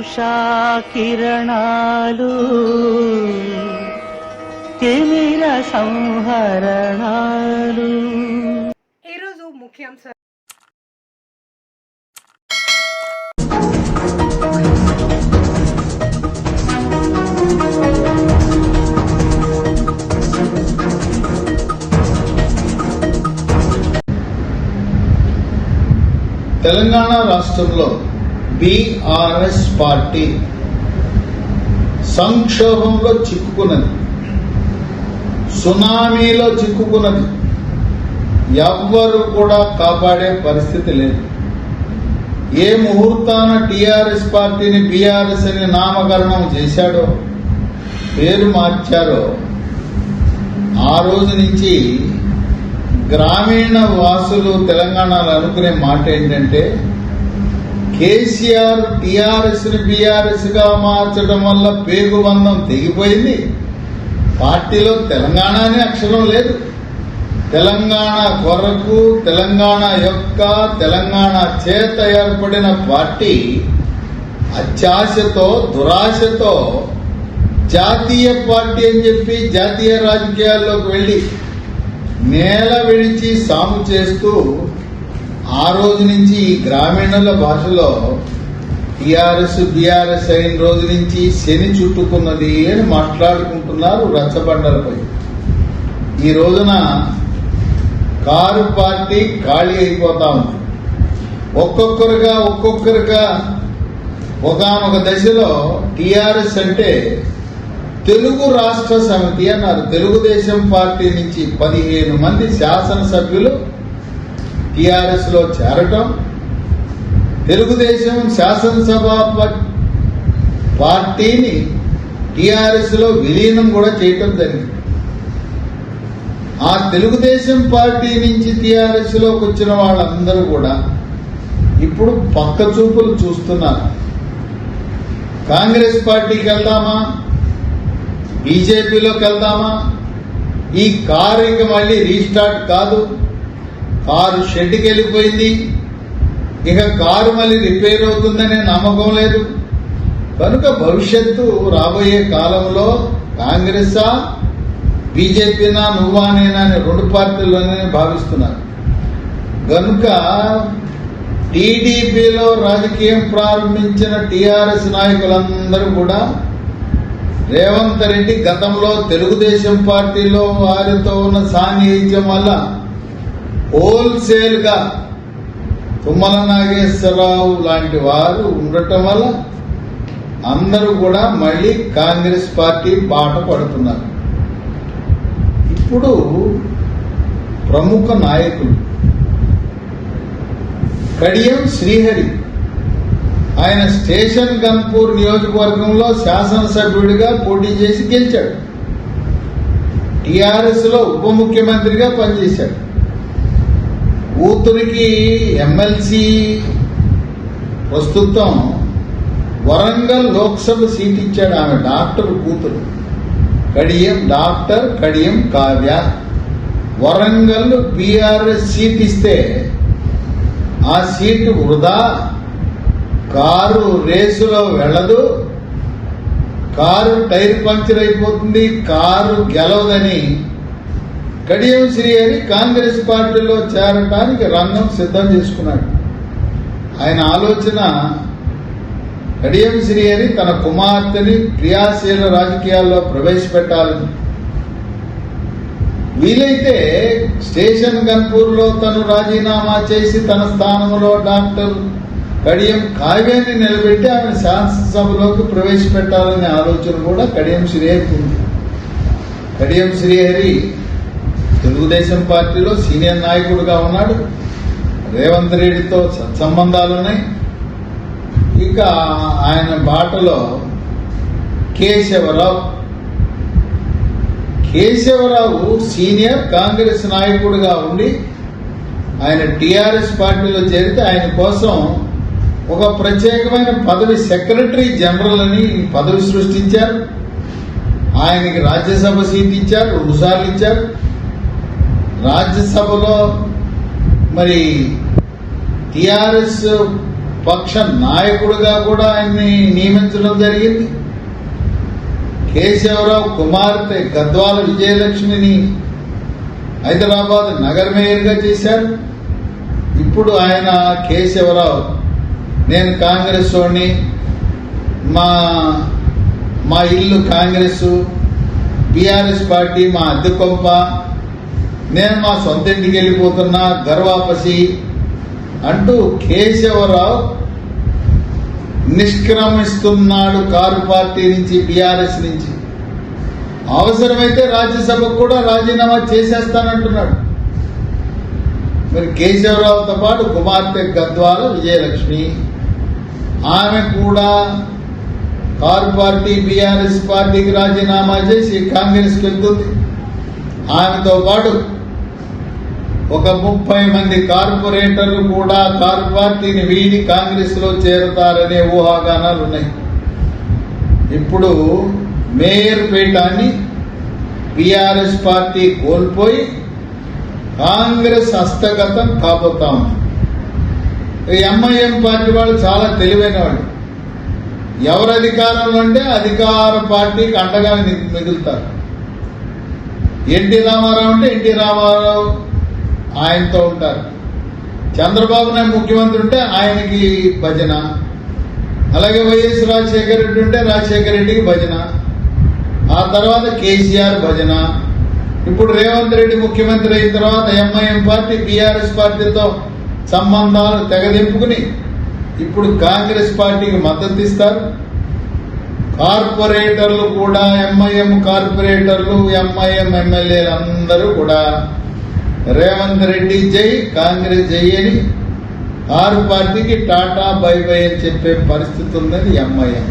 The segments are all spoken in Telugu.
ఉషా కిరణాలు తిమిర సంహరణాలు. ఈరోజు ముఖ్యాంశాలు తెలంగాణ రాష్ట్రంలో బీఆర్ఎస్ పార్టీ సంక్షోభంలో చిక్కుకున్నది సునామీలో చిక్కుకున్నది ఎవ్వరు కూడా కాపాడే పరిస్థితి లేదు ఏ ముహూర్తాన టీఆర్ఎస్ పార్టీని బీఆర్ఎస్ అని నామకరణం చేశాడో పేరు మార్చారో ఆ రోజు నుంచి గ్రామీణ వాసులు తెలంగాణలో అనుకునే మాట ఏంటంటే కేసీఆర్ టీఆర్ఎస్ని గా మార్చడం వల్ల పేగుబంధం తెగిపోయింది. పార్టీలో తెలంగాణ అనే అక్షరం లేదు. తెలంగాణ కొరకు తెలంగాణ యొక్క తెలంగాణ చేత ఏర్పడిన పార్టీ అత్యాశతో దురాశతో జాతీయ పార్టీ అని చెప్పి జాతీయ రాజకీయాల్లోకి వెళ్ళి నేల విడిచి సాము చేస్తూ ఆ రోజు నుంచి ఈ గ్రామీణుల భాషలో టిఆర్ఎస్ బిఆర్ఎస్ అయిన రోజు నుంచి శని చుట్టుకున్నది అని మాట్లాడుకుంటున్నారు రచ్చబండలపై. ఈ రోజున కారు పార్టీ ఖాళీ అయిపోతా ఉంది. ఒక్కొక్కరుగా ఒక్కొక్కరుగా ఒకనొక దశలో టిఆర్ఎస్ అంటే తెలుగు రాష్ట్ర సమితి అన్నారు. తెలుగుదేశం పార్టీ నుంచి పదిహేను మంది శాసనసభ్యులు టిఆర్ఎస్లో చేరటం తెలుగుదేశం శాసనసభ పార్టీని టిఆర్ఎస్లో విలీనం కూడా చేయటం జరిగింది. ఆ తెలుగుదేశం పార్టీ నుంచి టిఆర్ఎస్లోకి వచ్చిన వాళ్ళందరూ కూడా ఇప్పుడు పక్క చూపులు చూస్తున్నారు. కాంగ్రెస్ పార్టీకి వెళ్దామా? బీజేపీలోకి వెళ్దామా? ఈ కారు ఇక మళ్ళీ రీస్టార్ట్ కాదు. కారు షెడ్కి వెళ్ళిపోయింది ఇక కారు మళ్ళీ రిపేర్ అవుతుందనే నమ్మకం లేదు. కనుక భవిష్యత్తు రాబోయే కాలంలో కాంగ్రెసా బీజేపీనా నువ్వా నేనా అని రెండు పార్టీల్లోనే భావిస్తున్నారు. కనుక టీడీపీలో రాజకీయం ప్రారంభించిన టీఆర్ఎస్ నాయకులందరూ కూడా రేవంత్ రెడ్డి గతంలో తెలుగుదేశం పార్టీలో వారితో ఉన్న సాన్నిహిత్యం వల్ల హోల్సేల్గా తుమ్మల నాగేశ్వరరావు లాంటి వారు ఉండటం వల్ల అందరూ కూడా మళ్ళీ కాంగ్రెస్ పార్టీ బాట పడుతున్నారు. ఇప్పుడు ప్రముఖ నాయకులు కడియం శ్రీహరి ఆయన స్టేషన్ గన్పూర్ నియోజకవర్గంలో శాసనసభ్యుడిగా పోటీ చేసి గెలిచాడు. టిఆర్ఎస్లో ఉప ముఖ్యమంత్రిగా పనిచేశాడు. కూతురికి ఎమ్మెల్సీ ప్రస్తుతం వరంగల్ లోక్సభ సీట్ ఇచ్చాడు ఆమె డాక్టర్ కూతురు. Kadiyam doctor Kadiyam Kavya. Warangal BRS seat ఇస్తే ఆ సీటు వృధా. కారు రేసులో వెళ్ళదు. కారు టైర్ పంక్చర్ అయిపోతుంది. కారు గెలవదని కడియం శ్రీహరి కాంగ్రెస్ పార్టీలో చేరటానికి రంగం సిద్ధం చేసుకున్నాడు. ఆయన ఆలోచన కడియం శ్రీహరి తన కుమార్తెని క్రియాశీల రాజకీయాల్లో ప్రవేశపెట్టాలని. వీలైతే స్టేషన్ గన్పూర్లో తను రాజీనామా చేసి తన స్థానంలో డాక్టర్ కడియం కావ్యాన్ని నిలబెట్టి ఆమె శాసనసభలోకి ప్రవేశపెట్టాలనే ఆలోచన కూడా కడియం శ్రీహరికి ఉంది కడియం శ్రీహరి తెలుగుదేశం పార్టీలో సీనియర్ నాయకుడుగా ఉన్నాడు. రేవంత్ రెడ్డితో సత్సంబంధాలున్నాయి. ఇక ఆయన బాటలో కేశవరావు. కేశవరావు సీనియర్ కాంగ్రెస్ నాయకుడిగా ఉండి ఆయన టీఆర్ఎస్ పార్టీలో చేరితే ఆయన కోసం ఒక ప్రత్యేకమైన పదవి సెక్రటరీ జనరల్ అని పదవి సృష్టించారు. ఆయనకి రాజ్యసభ సీట్ ఇచ్చారు రెండుసార్లు ఇచ్చారు. రాజ్యసభలో మరి టిఆర్ఎస్ పక్ష నాయకుడిగా కూడా ఆయన్ని నియమించడం జరిగింది. కేశవరావు కుమార్తె గద్వాల విజయలక్ష్మిని హైదరాబాద్ నగర మేయర్గా చేశారు. ఇప్పుడు ఆయన కేశవరావు. నేను కాంగ్రెస్ వాడిని. మా మా ఇల్లు కాంగ్రెస్. బీఆర్ఎస్ పార్టీ మా అద్దెకొంప. నేను మా సొంత ఇంటికి వెళ్ళిపోతున్నా గర్వాపసి అంటూ కేశవరావు నిష్క్రమిస్తున్నాడు కారు పార్టీ నుంచి బీఆర్ఎస్ నుంచి. అవసరమైతే రాజ్యసభకు కూడా రాజీనామా చేసేస్తానంటున్నాడు. మరి కేశవరావుతో పాటు కుమార్తె గద్వాల విజయలక్ష్మి ఆమె కూడా కారు పార్టీ బీఆర్ఎస్ పార్టీకి రాజీనామా చేసి కాంగ్రెస్కి వెళ్తుంది. ఆమెతో పాటు ఒక ముప్పై మంది కార్పొరేటర్లు కూడా కార్ పార్టీని వీడి కాంగ్రెస్లో చేరుతారనే ఊహాగానాలు ఉన్నాయి. ఇప్పుడు మేయర్ పీఠాన్ని బీఆర్ఎస్ పార్టీ కోల్పోయి కాంగ్రెస్ హస్తగతం కాబోతా ఉంది. ఎంఐఎం పార్టీ వాళ్ళు చాలా తెలివైన వాళ్ళు ఎవరు అధికారంలో ఉంటే అధికార పార్టీకి అండగా మిగులుతారు ఎన్టీ రామారావు అంటే ఎన్టీ రామారావు ఆయనతో ఉంటారు. చంద్రబాబు నాయుడు ముఖ్యమంత్రి ఉంటే ఆయనకి భజన. అలాగే వైఎస్ రాజశేఖర రెడ్డి ఉంటే రాజశేఖర రెడ్డికి భజన. ఆ తర్వాత కేసీఆర్ భజన. ఇప్పుడు రేవంత్ రెడ్డి ముఖ్యమంత్రి అయిన తర్వాత ఎంఐఎం పార్టీ బీఆర్ఎస్ పార్టీతో సంబంధాలు తెగదింపుకుని ఇప్పుడు కాంగ్రెస్ పార్టీకి మద్దతు ఇస్తారు. కార్పొరేటర్లు కూడా ఎంఐఎం కార్పొరేటర్లు ఎంఐఎం ఎమ్మెల్యేలు అందరూ కూడా రేవంత్ రెడ్డి జై కాంగ్రెస్ జై అని ఆరు పార్టీకి టాటా బై బై అని చెప్పే పరిస్థితి ఉందని ఎంఐఎం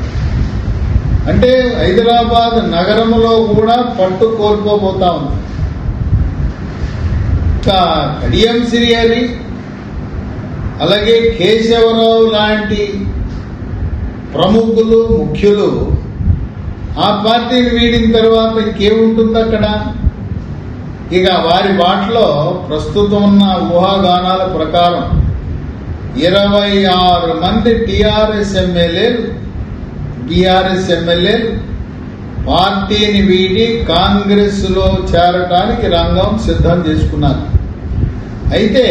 అంటే హైదరాబాద్ నగరంలో కూడా పట్టు కోల్పోబోతా ఉంది. ఇంకా కడియం సిరియాని అలాగే కేశవరావు లాంటి ప్రముఖులు ముఖ్యులు ఆ పార్టీని వీడిన తర్వాత ఇంకేముంటుంది అక్కడ? ఇక వారి బాటలో ప్రస్తుతం ఉన్న ఊహాగానాల ప్రకారం ఇరవై ఆరు మంది టిఆర్ఎస్ ఎమ్మెల్యేలు బీఆర్ఎస్ ఎమ్మెల్యేలు పార్టీని వీడి కాంగ్రెస్లో చేరటానికి రంగం సిద్ధం చేసుకున్నారు. అయితే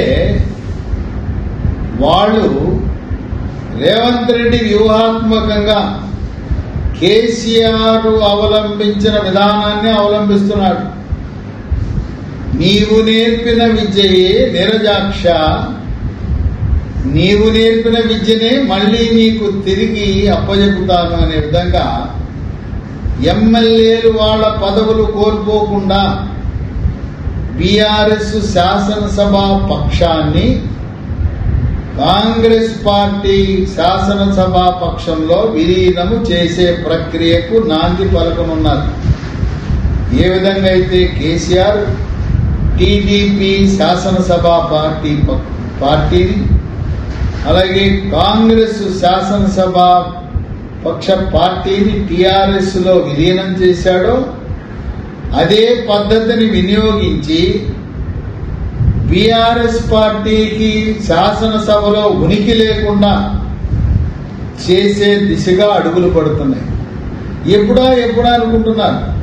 వాళ్ళు రేవంత్ రెడ్డి వ్యూహాత్మకంగా కేసీఆర్ అవలంబించిన విధానాన్ని అవలంబిస్తున్నాడు నీవు నేర్పిన విద్యయే నిరజాక్ష. నీవు నేర్పిన విద్యనే మళ్ళీ నీకు తిరిగి అప్పజెపుతాను అనే విధంగా ఎమ్మెల్యేలు వాళ్ళ పదవులు కోల్పోకుండా బీఆర్ఎస్ శాసనసభ పక్షాన్ని కాంగ్రెస్ పార్టీ శాసనసభ పక్షంలో విలీనము చేసే ప్రక్రియకు నాంది పలకనున్నారు. ఏ విధంగా అయితే కేసీఆర్ టీడీపీ శాసనసభ పార్టీ ప- పార్టీని అలాగే కాంగ్రెస్ శాసనసభ పక్ష పార్టీని టిఆర్ఎస్లో విలీనం చేశాడో అదే పద్ధతిని వినియోగించి బీఆర్ఎస్ పార్టీకి శాసనసభలో ఉనికి లేకుండా చేసే దిశగా అడుగులు పడుతున్నాయి. ఎప్పుడా ఎప్పుడా అనుకుంటున్నారు?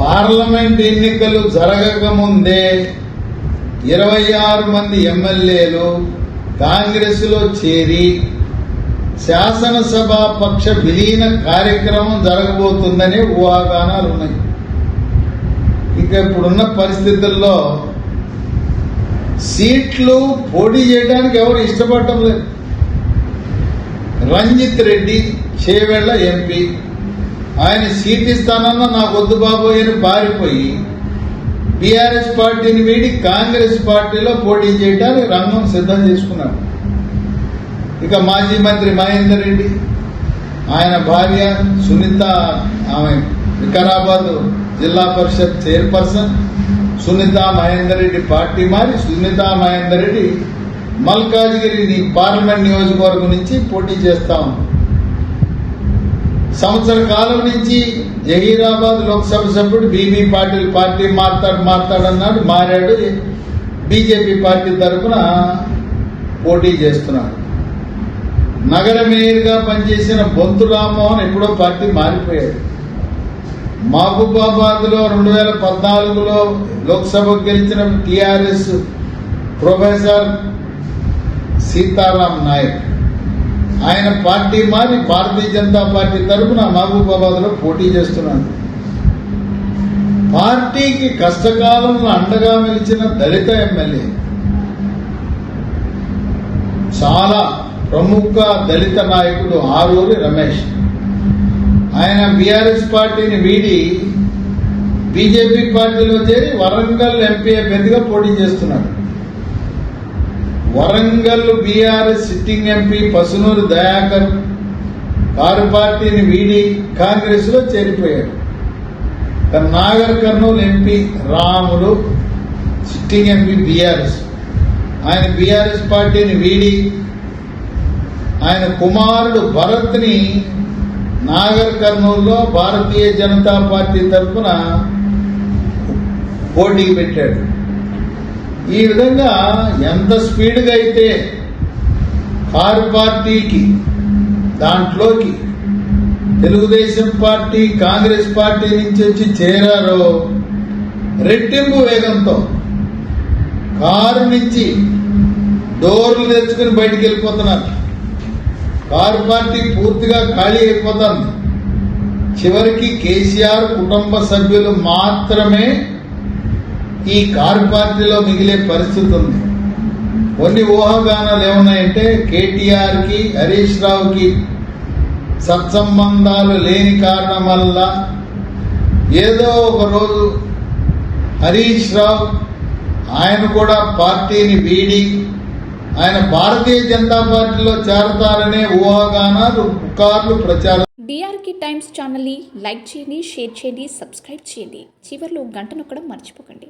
పార్లమెంట్ ఎన్నికలు జరగక ముందే ఇరవై ఆరు మంది ఎమ్మెల్యేలు కాంగ్రెస్లో చేరి శాసనసభ పక్ష విలీన కార్యక్రమం జరగబోతుందనే ఊహాగానాలు ఉన్నాయి. ఇక ఇప్పుడున్న పరిస్థితుల్లో సీట్లు పోటీ చేయడానికి ఎవరు ఇష్టపడటం లేదు. రంజిత్ రెడ్డి చేవేళ్ళ ఎంపీ ఆయన సీట్ ఇస్తానన్న నాకు వద్దు బాబోయ్ అని పారిపోయి బీఆర్ఎస్ పార్టీని వీడి కాంగ్రెస్ పార్టీలో పోటీ చేయడానికి రంగం సిద్ధం చేసుకున్నాడు. ఇక మాజీ మంత్రి మహేందర్ రెడ్డి ఆయన భార్య సునీత ఆమె వికారాబాద్ జిల్లా పరిషత్ చైర్పర్సన్ సునీత మహేందర్ రెడ్డి పార్టీ మారి సునీత మహేందర్ రెడ్డి మల్కాజ్గిరి పార్లమెంట్ నియోజకవర్గం నుంచి పోటీ చేస్తా ఉంది సంవత్సర కాలం నుంచి జహీరాబాద్ లోక్సభ సభ్యుడు బీబీ పాటిల్ పార్టీ మారుతాడు మారుతాడన్నాడు మారాడు. బీజేపీ పార్టీ తరఫున పోటీ చేస్తున్నాడు. నగర మేయర్గా పనిచేసిన బొంతు రామ్మోహన్ ఎప్పుడో పార్టీ మారిపోయాడు. మహబూబాబాద్లో రెండు వేల పద్నాలుగులో లోక్సభకు గెలిచిన టీఆర్ఎస్ ప్రొఫెసర్ సీతారాం నాయక్. ఆయన పార్టీ మారి భారతీయ జనతా పార్టీ తరఫున మహబూబాబాద్లో పోటీ చేస్తున్నాడు. పార్టీకి కష్టకాలంలో అండగా నిలిచిన దళిత ఎమ్మెల్యే చాలా ప్రముఖ దళిత నాయకుడు ఆరూరి రమేష్. ఆయన బీఆర్ఎస్ పార్టీని వీడి బీజేపీ పార్టీలో చేరి వరంగల్ ఎంపీ అభ్యర్థిగా పోటీ చేస్తున్నాడు. Warangal BRS sitting MP Pasunuri Dayakar car పార్టీని వీడి కాంగ్రెస్లో చేరిపోయాడు Nagar Kurnool MP Ramulu sitting MP BRS. ఆయన బీఆర్ఎస్ పార్టీని వీడి ఆయన కుమారుడు భరత్ని నాగర్ కర్నూలులో భారతీయ జనతా పార్టీ తరఫున పోటీకి పెట్టాడు. ఈ విధంగా ఎంత స్పీడ్గా అయితే కారు పార్టీకి దాంట్లోకి తెలుగుదేశం పార్టీ కాంగ్రెస్ పార్టీ నుంచి వచ్చి చేరారో రెట్టింపు వేగంతో కారు నుంచి డోర్లు తెచ్చుకుని బయటికి వెళ్ళిపోతున్నారు కారు పార్టీ పూర్తిగా ఖాళీ అయిపోతుంది. చివరికి కేసీఆర్ కుటుంబ సభ్యులు మాత్రమే ఈ కారు పార్టీలో మిగిలే పరిస్థితి ఉంది. కొన్ని ఊహాగానాలు ఏమున్నాయంటే కేటీఆర్కి హరీష్ రావుకి సత్సంబంధాలు లేని కారణం వల్ల ఏదో ఒక రోజు హరీష్ రావు ఆయన కూడా పార్టీని వీడి ఆయన భారతీయ జనతా పార్టీలో చేరతారనే ఊహాగానాలు పుకార్లు ప్రచారం డిఆర్కి టైమ్స్ ఛానల్ని లైక్ చేయండి షేర్ చేయండి సబ్స్క్రైబ్ చేయండి. చివర్లో గంట నొక్కడం మర్చిపోకండి.